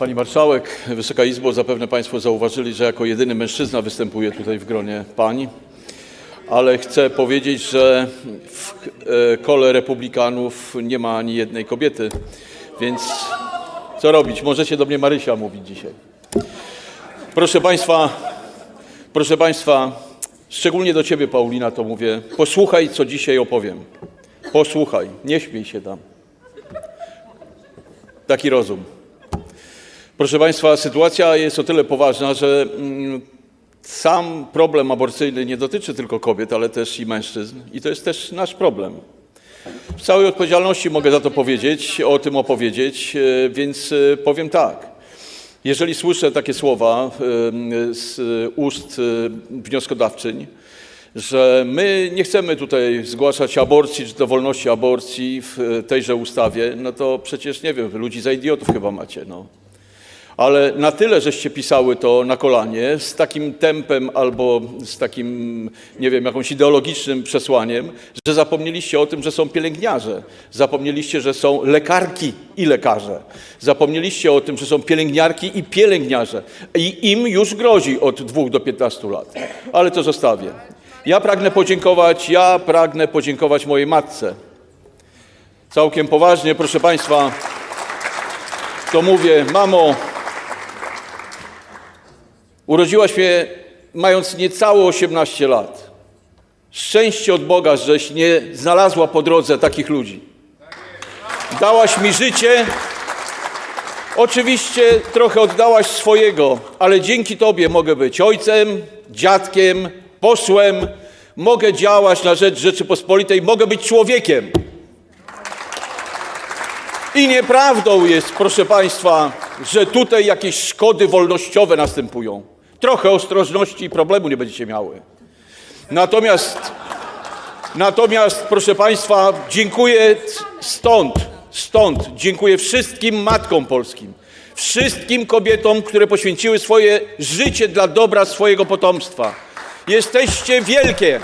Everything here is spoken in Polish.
Pani Marszałek, Wysoka Izbo, zapewne Państwo zauważyli, że jako jedyny mężczyzna występuję tutaj w gronie pań, ale chcę powiedzieć, że w e, kole republikanów nie ma ani jednej kobiety, więc co robić? Możecie do mnie Marysia mówić dzisiaj. Proszę Państwa, proszę Państwa, szczególnie do Ciebie, Paulina, to mówię, posłuchaj, co dzisiaj opowiem. Posłuchaj, nie śmiej się tam. Taki rozum. Proszę Państwa, sytuacja jest o tyle poważna, że mm, sam problem aborcyjny nie dotyczy tylko kobiet, ale też i mężczyzn. I to jest też nasz problem. W całej odpowiedzialności mogę za to powiedzieć, o tym opowiedzieć, e, więc e, powiem tak. Jeżeli słyszę takie słowa e, z ust wnioskodawczyń, że my nie chcemy tutaj zgłaszać aborcji czy to wolności aborcji w tejże ustawie, no to przecież nie wiem, ludzi za idiotów chyba macie, no. Ale na tyle, żeście pisały to na kolanie, z takim tempem albo z takim, nie wiem, jakąś ideologicznym przesłaniem, że zapomnieliście o tym, że są pielęgniarze. Zapomnieliście, że są lekarki i lekarze. Zapomnieliście o tym, że są pielęgniarki i pielęgniarze. I im już grozi od 2 do 15 lat. Ale to zostawię. Ja pragnę podziękować, ja pragnę podziękować mojej matce. Całkiem poważnie, proszę Państwa, to mówię, mamo, urodziłaś mnie mając niecałe 18 lat. Szczęście od Boga, żeś nie znalazła po drodze takich ludzi. Dałaś mi życie. Oczywiście trochę oddałaś swojego, ale dzięki Tobie mogę być ojcem, dziadkiem, posłem, mogę działać na rzecz Rzeczypospolitej, mogę być człowiekiem. I nieprawdą jest, proszę Państwa, że tutaj jakieś szkody wolnościowe następują. Trochę ostrożności i problemu nie będziecie miały. Natomiast, natomiast proszę Państwa, dziękuję stąd, stąd, dziękuję wszystkim matkom polskim, wszystkim kobietom, które poświęciły swoje życie dla dobra swojego potomstwa. Jesteście wielkie.